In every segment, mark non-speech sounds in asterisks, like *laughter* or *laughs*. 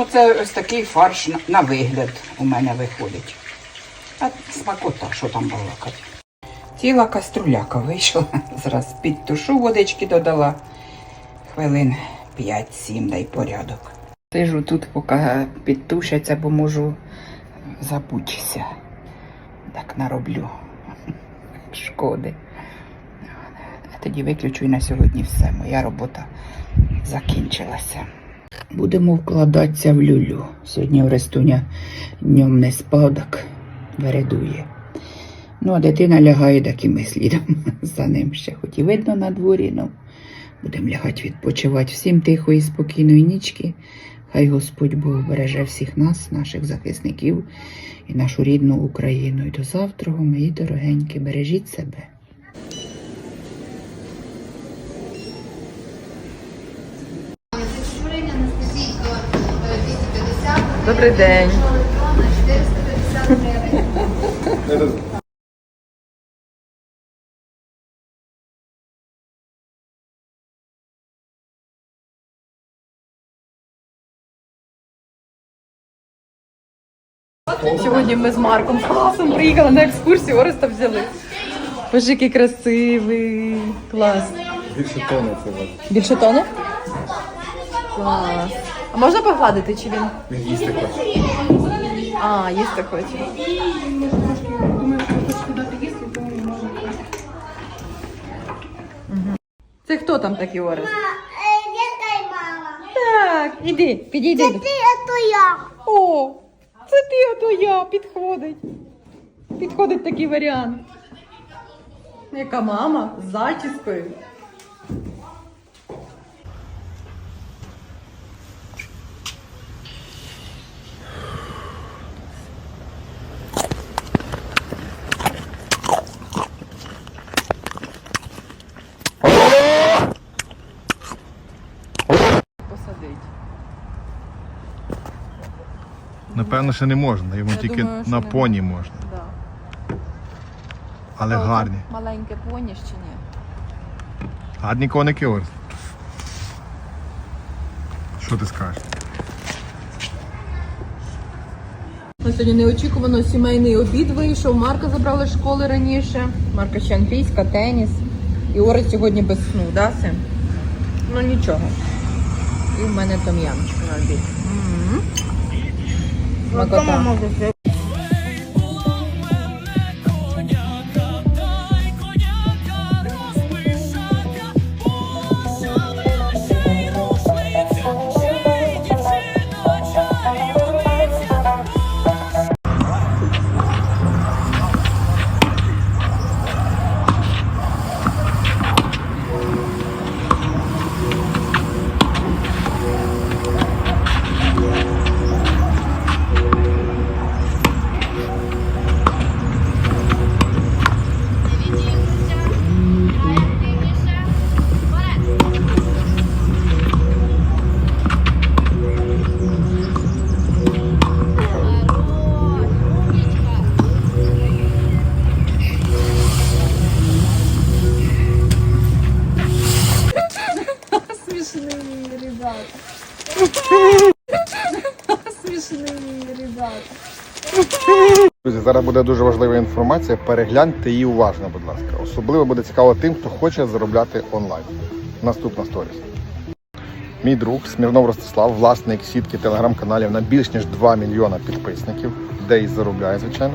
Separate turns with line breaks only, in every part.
оце ось такий фарш на, вигляд у мене виходить. А смакота, що там балакати. Ціла каструляка вийшла. *laughs* Зараз підтушу водички додала. Хвилин 5-7 дай порядок. Сижу тут, поки підтушаться, бо можу забутися. Так нароблю. *laughs* Шкоди. Тоді виключу і на сьогодні все. Моя робота закінчилася. Будемо вкладатися в люлю. Сьогодні Орестуня днем не спав, так вередує. Ну, а дитина лягає таким слідом *laughs* за ним ще, хоч і видно на дворі, ну будемо лягати відпочивати. Всім тихої, спокійної нічки. Хай Господь Бог береже всіх нас, наших захисників і нашу рідну Україну. І до завтра, мої дорогенькі, бережіть себе.
Створення Анастасії до е, 250
Добрий день.
електронна 450 гривень.
Сьогодні ми з Марком з класом приїхали на екскурсію, Ореста взяли. Боже, який красивий. Клас.
Більше тону це.
Більше тону? Клас. А можна погладити чи він?
Він їсти хоче.
А, їсти хоче. Це хто там такий Орест? Так, іди, підійди.
Ти, а то я.
О, це ти, а то я. Підходить. Підходить такий варіант. Яка мама з зачіскою.
Напевно, ще не можна, йому
Я
тільки
думаю, що
на
не
поні можна.
Да.
Але
Правда,
гарні.
Маленьке поні ще ні.
Гарні коники Орс. Що ти скажеш?
На сьогодні неочікувано сімейний обід вийшов. Марка забрали з школи раніше. Марка ще англійська, теніс. І Орець сьогодні без сну, да, син? Ну нічого. І в мене том'ямчик на обід. М. Смакота.
Зараз буде дуже важлива інформація. Перегляньте її уважно, будь ласка. Особливо буде цікаво тим, хто хоче заробляти онлайн. Наступна сторіс. Мій друг Смірнов Ростислав, власник сітки телеграм-каналів на більш ніж 2 мільйона підписників, де і заробляє, звичайно.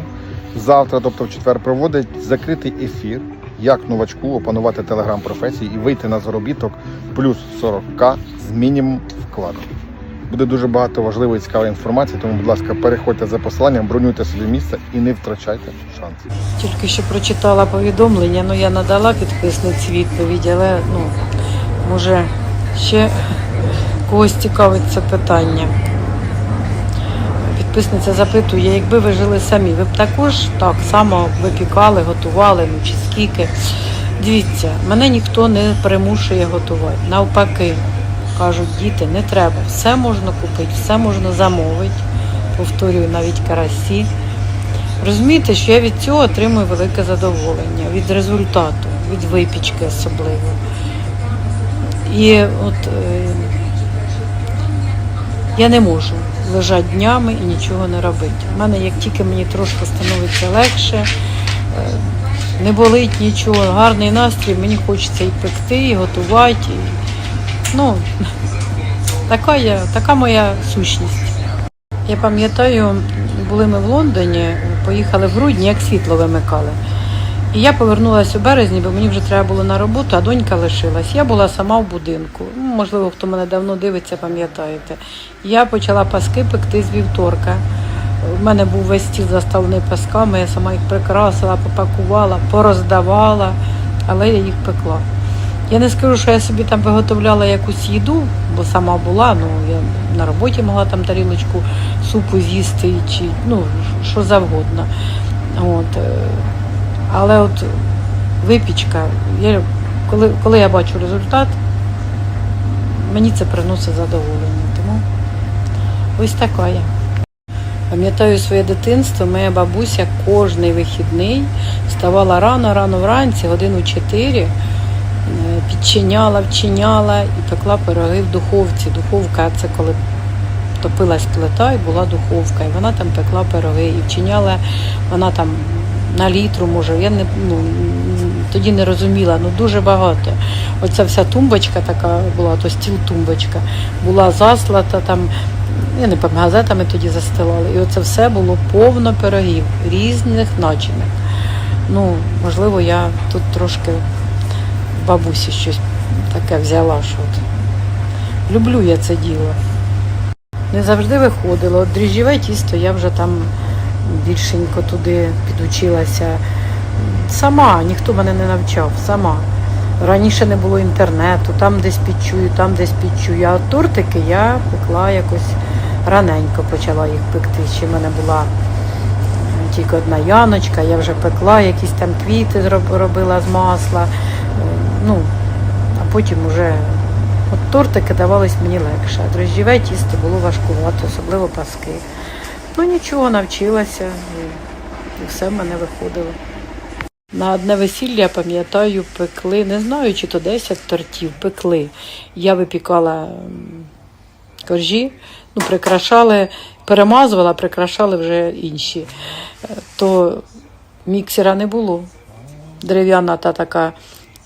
Завтра, тобто в четвер, проводить закритий ефір, як новачку опанувати телеграм-професії і вийти на заробіток плюс 40к з мінімум вкладу. Буде дуже багато важливої цікавої інформації, тому, будь ласка, переходьте за посиланням, бронюйте собі місце і не втрачайте шансів.
Тільки що прочитала повідомлення, ну я надала підписниці відповідь, але ну, може ще когось цікавить це питання. Підписниця запитує, якби ви жили самі, ви б також так само випікали, готували, ну чи скільки. Дивіться, мене ніхто не примушує готувати. Навпаки, кажуть діти, не треба. Все можна купити, все можна замовити. Повторюю, навіть карасі. Розумієте, що я від цього отримую велике задоволення, від результату, від випічки особливо. І от е, Я не можу лежати днями і нічого не робити. У мене як тільки мені трошки становиться легше, е, не болить нічого, гарний настрій, мені хочеться і пекти, і готувати. І, ну, така, я, така моя сущність. Я пам'ятаю, були ми в Лондоні, поїхали в грудні, як світло вимикали. І я повернулася у березні, бо мені вже треба було на роботу, а донька лишилась. Я була сама в будинку. Ну, можливо, хто мене давно дивиться, пам'ятаєте. Я почала паски пекти з вівторка. У мене був весь стіл заставлений пасками, я сама їх прикрасила, попакувала, пороздавала, але я їх пекла. Я не скажу, що я собі там виготовляла якусь їду, бо сама була, ну я на роботі могла там тарілочку супу з'їсти чи ну, що завгодно. От. е, Але от випічка, я, коли, коли я бачу результат, мені це приносить задоволення. Тому ось така. Пам'ятаю своє дитинство, моя бабуся кожний вихідний вставала рано, рано вранці, годину 4, е, підчиняла, вчиняла і пекла пироги в духовці. Духовка це коли топилась плита і була духовка, і вона там пекла пироги і вчиняла вона там на літру, може, я не ну, тоді не розуміла, ну дуже багато. Оця вся тумбочка така була, то стіл тумбочка, була заслата там, я не пам'ятаю, газетами тоді застилали. І оце все було повно пирогів, різних начинок. Ну, можливо, я тут трошки бабусі щось таке взяла, що от. люблю я це діло. Не завжди виходило. От дріжджіве тісто я вже там більшенько туди підучилася. Сама, ніхто мене не навчав, сама. Раніше не було інтернету, там десь підчую, там десь підчую. А тортики я пекла якось раненько почала їх пекти. Ще в мене була тільки одна яночка, я вже пекла, якісь там квіти робила з масла. Ну, а потім вже от тортики давались мені легше. А дрожжєве тісто було важкувато, особливо паски. Ну нічого, навчилася і, і все в мене виходило. На одне весілля, пам'ятаю, пекли, не знаю, чи то 10 тортів пекли. Я випікала коржі, ну, прикрашали, перемазувала, прикрашали вже інші. Е, То міксера не було. Дерев'яна та така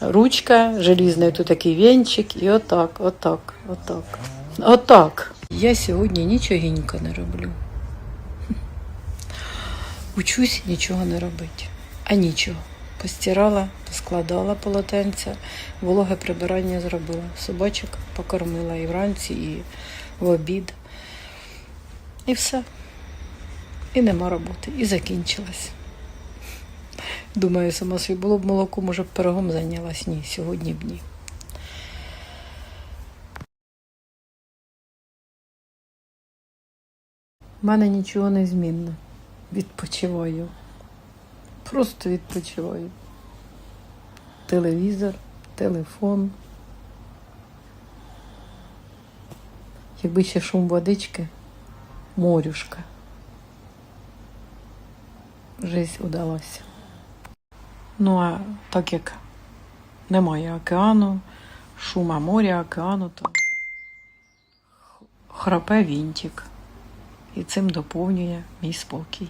ручка, желізний тут такий вінчик, і отак, отак, отак. Отак. Я сьогодні нічогенько не роблю. Учусь нічого не робити. А нічого. Постирала, поскладала полотенця, вологе прибирання зробила. Собачок покормила і вранці, і в обід. І все. І нема роботи. І закінчилась. Думаю, сама собі було б молоко, може б пирогом зайнялась. Ні, сьогодні б ні. У мене нічого не змінно. Відпочиваю. Просто відпочиваю. Телевізор, телефон. Якби ще шум водички, морюшка. Жизнь удалася. Ну, а так як немає океану, шума моря, океану, то храпе вінтік. І цим доповнює мій спокій.